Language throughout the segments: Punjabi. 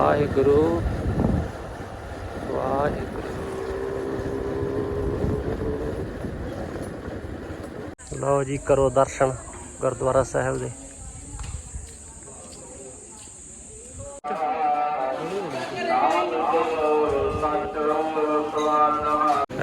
ਵਾਹਿਗੁਰੂ ਵਾਹਿਗੁਰੂ। ਲਓ ਜੀ, ਕਰੋ ਦਰਸ਼ਨ ਗੁਰਦੁਆਰਾ ਸਾਹਿਬ ਦੇ।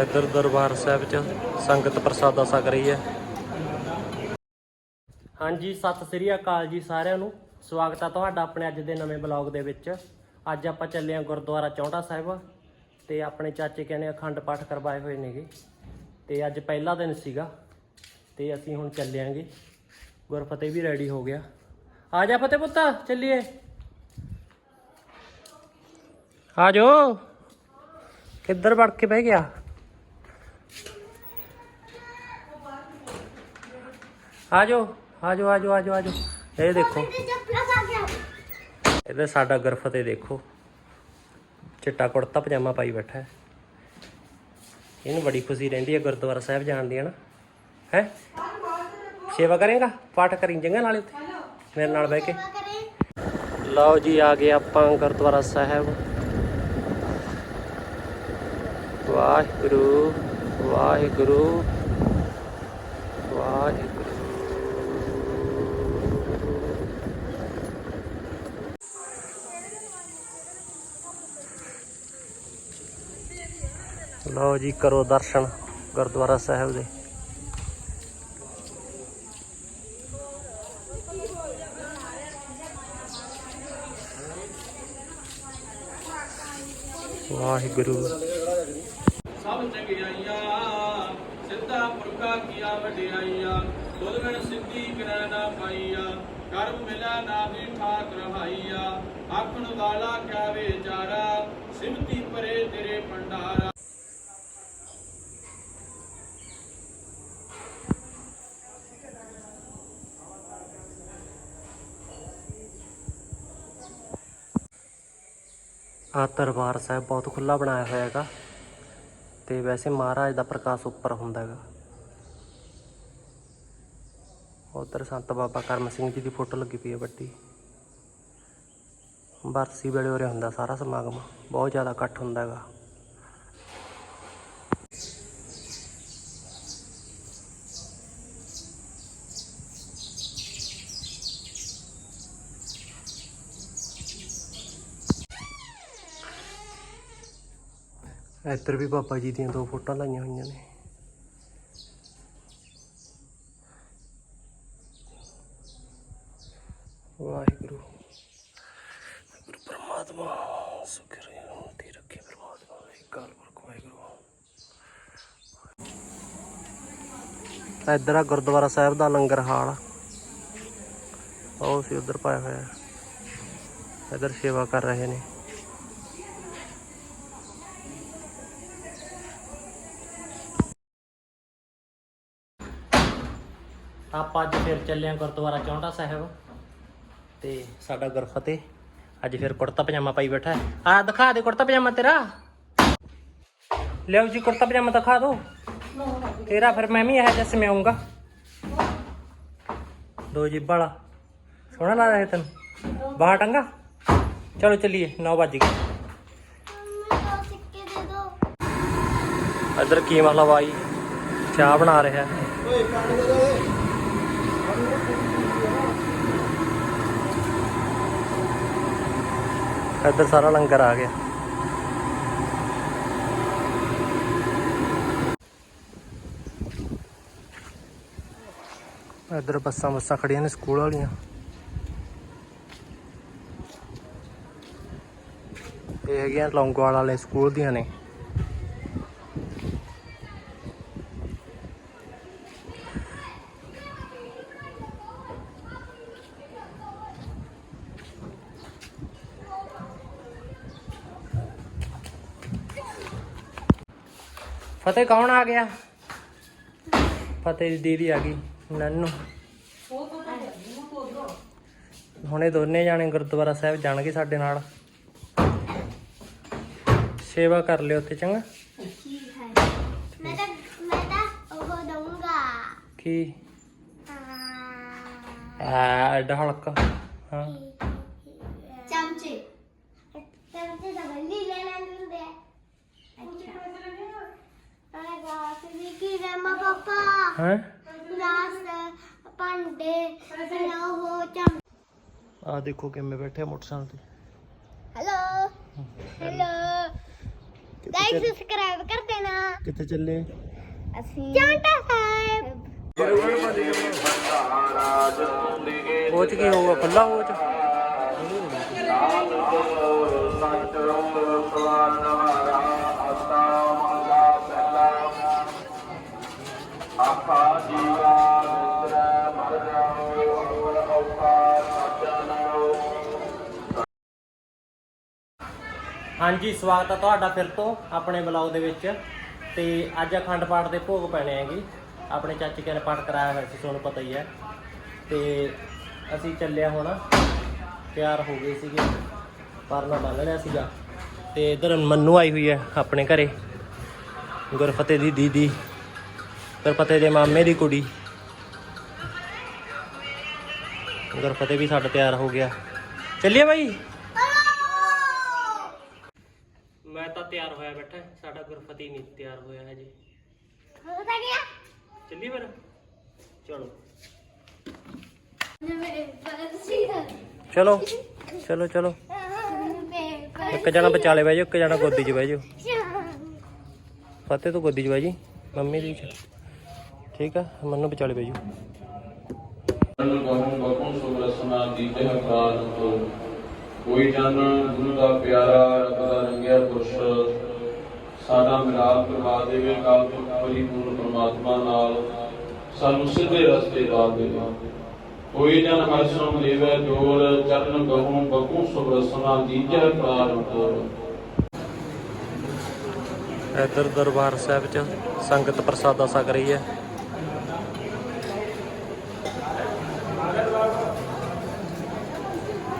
ਇੱਧਰ ਦਰਬਾਰ ਸਾਹਿਬ ਚ ਸੰਗਤ ਪ੍ਰਸਾਦਾ ਛਕ ਰਹੀ ਹੈ। ਹਾਂਜੀ, ਸਤਿ ਸ੍ਰੀ ਅਕਾਲ ਜੀ ਸਾਰਿਆਂ ਨੂੰ। ਸਵਾਗਤ ਹੈ ਤੁਹਾਡਾ ਆਪਣੇ ਅੱਜ ਦੇ ਨਵੇਂ ਬਲੌਗ ਦੇ ਵਿੱਚ। ਅੱਜ ਆਪਾਂ ਚੱਲੇ ਹਾਂ ਗੁਰਦੁਆਰਾ ਚੌਂਟਾ ਸਾਹਿਬ ਤੇ ਆਪਣੇ ਚਾਚੇ ਕਹਿੰਦੇ ਅਖੰਡ ਪਾਠ ਕਰਵਾਏ ਹੋਏ ਨੇਗੇ। ਤੇ ਅੱਜ ਪਹਿਲਾ ਦਿਨ ਸੀਗਾ ਤੇ ਅਸੀਂ ਹੁਣ ਚੱਲਿਆਂਗੇ ਗੁਰਫਤਿਹ ਵੀ ਰੈਡੀ ਹੋ ਗਿਆ। ਆ ਜਾ ਫਤਿਹ ਪੁੱਤ, ਚੱਲੀਏ। ਆ ਜਾਓ। ਕਿੱਧਰ ਵੜ ਕੇ ਬਹਿ ਗਿਆ? ਆ ਜਾਓ ਆ ਜਾਓ ਆ ਜਾਓ ਆ ਜਾਓ ਆ ਜਾਓ। ਇਹ ਦੇਖੋ। ਇਹਦੇ ਸਾਡਾ ਗੁਰਫਤਿਹ ਦੇਖੋ। ਚਿੱਟਾ ਕੁੜਤਾ ਪਜਾਮਾ ਪਾਈ ਬੈਠਾ ਹੈ। ਇਹਨੂੰ ਬੜੀ ਖੁਸ਼ੀ ਰਹਿੰਦੀ ਹੈ, ਗੁਰਦੁਆਰਾ ਸਾਹਿਬ ਜਾਣ ਦੀ ਹੈ ਨਾ। ਹੈ? ਸੇਵਾ ਕਰੇਗਾ? ਪਾਠ ਕਰੀ ਚੰਗਾ ਨਾਲੇ ਉੱਥੇ? ਮੇਰੇ ਨਾਲ ਬਹਿ ਕੇ। ਲਓ ਜੀ, ਆ ਗਏ ਆਪਾਂ ਗੁਰਦੁਆਰਾ ਸਾਹਿਬ। ਵਾਹਿਗੁਰੂ ਵਾਹਿਗੁਰੂ ਵਾਹਿਗੁਰੂ। ਲਓ ਜੀ, ਕਰੋ ਦਰਸ਼ਨ ਗੁਰਦੁਆਰਾ ਸਾਹਿਬ ਦੇ। ਵਾਹਿਗੁਰੂ। ਸਭ ਚੰਗਿਆਈਆਂ ਸਿੱਧਾ ਪੁਰਖਾ ਕੀਆ ਵਡਿਆਈਆਂ ਤੁਧ ਸਿੱਧੀ ਕਰੈ ਨਾ ਪਾਈਆ, ਕਰਮ ਮਿਲਾ ਨਾ ਵੀ ਠਾਕ ਰਹਾਈਆ ਆਖਣ ਵਾਲਾ ਕਿਆ ਵਿਚਾਰਾ ਸਿਮਤੀ ਪਰੇ ਤੇਰੇ ਭੰਡਾਰਾ। ਆ ਦਰਬਾਰ ਸਾਹਿਬ ਬਹੁਤ ਖੁੱਲਾ ਬਣਾਇਆ ਹੋਇਆ ਹੈਗਾ ਤੇ ਵੈਸੇ ਮਹਾਰਾਜ ਦਾ ਪ੍ਰਕਾਸ਼ ਉੱਪਰ ਹੁੰਦਾ ਹੈਗਾ। ਉਧਰ ਸੰਤ ਬਾਬਾ ਕਰਮ ਸਿੰਘ ਜੀ ਦੀ ਫੋਟੋ ਲੱਗੀ ਪਈ ਹੈ ਵੱਡੀ। ਬਰਸੀ ਵੇਲੇ ਉਰੇ ਹੁੰਦਾ ਸਾਰਾ ਸਮਾਗਮ, ਬਹੁਤ ਜ਼ਿਆਦਾ ਇਕੱਠ ਹੁੰਦਾ ਹੈਗਾ। ਇੱਧਰ ਵੀ ਬਾਬਾ ਜੀ ਦੀਆਂ ਦੋ ਫੋਟੋਆਂ ਲਾਈਆਂ ਹੋਈਆਂ ਨੇ। ਵਾਹਿਗੁਰੂ। ਗੁਰੂ ਪਰਮਾਤਮਾ ਸੁਖ ਰਹੀ ਰੱਖੇ ਪਰਮਾਤਮਾ ਇੱਕ ਕਾਲ ਪੁਰਖ ਵਾਹਿਗੁਰੂ। ਇੱਧਰ ਆ ਗੁਰਦੁਆਰਾ ਸਾਹਿਬ ਦਾ ਲੰਗਰ ਹਾਲ। ਉਹ ਸੀ ਉਧਰ ਪਾਇਆ ਹੋਇਆ। ਇੱਧਰ ਸੇਵਾ ਕਰ ਰਹੇ ਨੇ। ਆਪਾਂ ਅੱਜ ਫਿਰ ਚੱਲੇ ਆਂ ਗੁਰਦੁਆਰਾ ਚੌਂਟਾ ਸਾਹਿਬ। ਤੇ ਸਾਡਾ ਗੁਰਫਤਿਹ ਅੱਜ ਫਿਰ ਕੁੜਤਾ ਪਜਾਮਾ ਪਾਈ ਬੈਠਾ ਹੈ। ਆ ਦਿਖਾ ਦੇ ਕੁੜਤਾ ਪਜਾਮਾ ਤੇਰਾ। ਲਿਓ ਜੀ ਕੁੜਤਾ ਪਜਾਮਾ ਦਿਖਾ ਦੋ। ਤੇਰਾ ਫਿਰ ਮੈਂ ਵੀ ਇਹ ਜਿਹਾ ਸਮਿਆਉਂਗਾ ਦੋ ਜਿਬ ਵਾਲਾ ਸੋਹਣਾ ਲੱਗ ਰਿਹਾ ਤੈਨੂੰ। ਬਾਹਰ ਟੰਗਾ। ਚਲੋ ਚੱਲੀਏ 9 ਵਜ ਗਏ। ਇੱਧਰ ਕੀਮਾ ਲਵਾਈ ਚਾਹ ਬਣਾ ਰਿਹਾ। ਇੱਧਰ ਸਾਰਾ ਲੰਗਰ ਆ ਗਿਆ। ਇੱਧਰ ਬੱਸਾਂ ਬੱਸਾਂ ਖੜੀਆਂ ਨੇ ਸਕੂਲ ਵਾਲੀਆਂ। ਇਹ ਹੈਗੀਆਂ ਲੌਂਗੋਵਾਲ ਵਾਲੇ ਸਕੂਲ ਦੀਆਂ ਨੇ। ਫਤਿਹ ਕੌਣ ਆ ਗਿਆ? ਫਤਿਹ ਦੀ ਦੀਦੀ ਆ ਗਈ ਨੰਨੂ। ਹੁਣੇ ਦੋਨੇ ਜਾਣੇ ਗੁਰਦੁਆਰਾ ਸਾਹਿਬ ਜਾਣਗੇ ਸਾਡੇ ਨਾਲ। ਸੇਵਾ ਕਰ ਲਿਓ ਉੱਥੇ ਚੰਗਾ? ਮੈਂ ਤਾਂ ਮੈਂ ਤਾਂ ਉਹ ਦਊਂਗਾ। ਕੀ ਆ ਐਡਾ ਹਲਕਾ। ਹਾਂ। ਕੀ ਰਮਾ ਪਾਪਾ ਹੈ ਗਲਾਸ ਭਾਂਡੇ ਹੋ ਚਮ ਆ ਦੇਖੋ ਕਿਵੇਂ ਬੈਠੇ ਆ ਮੋਟਰਸਾਈਕਲ ਤੇ ਹੈਲੋ ਹੈਲੋ ਲਾਈਕ ਸਬਸਕ੍ਰਾਈਬ ਕਰ ਦੇਣਾ ਕਿੱਥੇ ਚੱਲੇ ਅਸੀਂ ਚੌਂਟਾ ਸਾਹਿਬ ਉਹ ਚ ਕੀ ਹੋਊਗਾ ਖੁੱਲਾ ਉਹ ਚ ਹਾਂਜੀ, ਸਵਾਗਤ ਹੈ ਤੁਹਾਡਾ ਫਿਰ ਤੋਂ ਆਪਣੇ ਬਲੌਗ ਦੇ ਵਿੱਚ। ਤੇ ਅੱਜ ਅਖੰਡ ਪਾਠ ਦੇ ਭੋਗ ਪੈਣੇ ਹੈਗੇ। ਆਪਣੇ ਚਾਚੇ ਕੇ ਨੇ ਪਾਠ ਕਰਾਇਆ ਹੋਇਆ ਸੀ ਤੁਹਾਨੂੰ ਪਤਾ ਹੀ ਹੈ। ਤੇ ਅਸੀਂ ਚੱਲਿਆ ਹੁਣ। ਤਿਆਰ ਹੋ ਗਏ ਸੀਗੇ। ਪਰਨਾ ਬੰਨ ਲਿਆ ਸੀਗਾ। ਤੇ ਇਧਰ ਮੰਨੂ ਆਈ ਹੋਈ ਹੈ ਆਪਣੇ ਘਰੇ। ਗੁਰਫਤਿਹ ਦੀ ਦੀਦੀ। ਗੁਰਫਤਿਹ ਦੇ ਮਾਮੇ ਦੀ ਕੁੜੀ। ਗੁਰਫਤਿਹ ਵੀ ਸਾਡਾ ਤਿਆਰ ਹੋ ਗਿਆ। ਚੱਲੀਏ ਬਾਈ? ਮੈਂ ਤਾਂ ਤਿਆਰ ਹੋਇਆ ਬੈਠਾ ਸਾਡਾ ਗੁਰਫਤਿਹ ਨਹੀਂ ਤਿਆਰ ਹੋਇਆ ਹਜੇ। ਹੋ ਤਾਂ ਗਿਆ? ਚੱਲੀਏ ਫਿਰ? ਚਲੋ। ਚਲੋ ਚਲੋ ਚਲੋ। ਇੱਕ ਜਣਾ ਵਿਚਾਲੇ ਬਹਿ ਜਾਓ ਇੱਕ ਜਣਾ ਗੋਦੀ 'ਚ ਬਹਿ ਜਾਓ। ਫਤਿਹ ਤੂੰ ਗੋਦੀ 'ਚ ਬਹਿ ਜੀ ਮੰਮੀ ਦੀ 'ਚ ਠੀਕ ਆ ਮੈਨੂੰ ਵਿਚਾਲੇ ਬਹਿ ਜਾਓ। ਬਹੁ ਬਖੁਨ ਸੁਰਸਨਾ ਦੀਤੇ ਹਕਾਨ ਤੋਂ ਕੋਈ ਜਨ ਗੁਰੂ ਦਾ ਪਿਆਰਾ ਰੱਬ ਦਾ ਰੰਗਿਆ ਪੁਰਸ਼, ਸਾਡਾ ਮਿਲਾਪ ਕਰਵਾ ਦੇਵੇ ਕਾਲ ਤੋਂ ਪਰਿਪੂਰਨ ਪਰਮਾਤਮਾ ਨਾਲ, ਸਾਨੂੰ ਸਿੱਧੇ ਰਸਤੇ ਲਾ ਦੇਵੇ। ਕੋਈ ਜਨ ਹਰਸ਼ਮ ਦੇਵੇ ਜੋਰ, ਚਰਨ ਗਹੂ ਬਖੂ ਸੁਰਸਨਾ ਦੀਜੈ ਪ੍ਰਾਨ ਤੋਂ ਇੱਧਰ ਦਰਬਾਰ ਸਾਹਿਬ 'ਚ ਸੰਗਤ ਪ੍ਰਸਾਦਾ ਸਕ ਰਹੀ ਹੈ।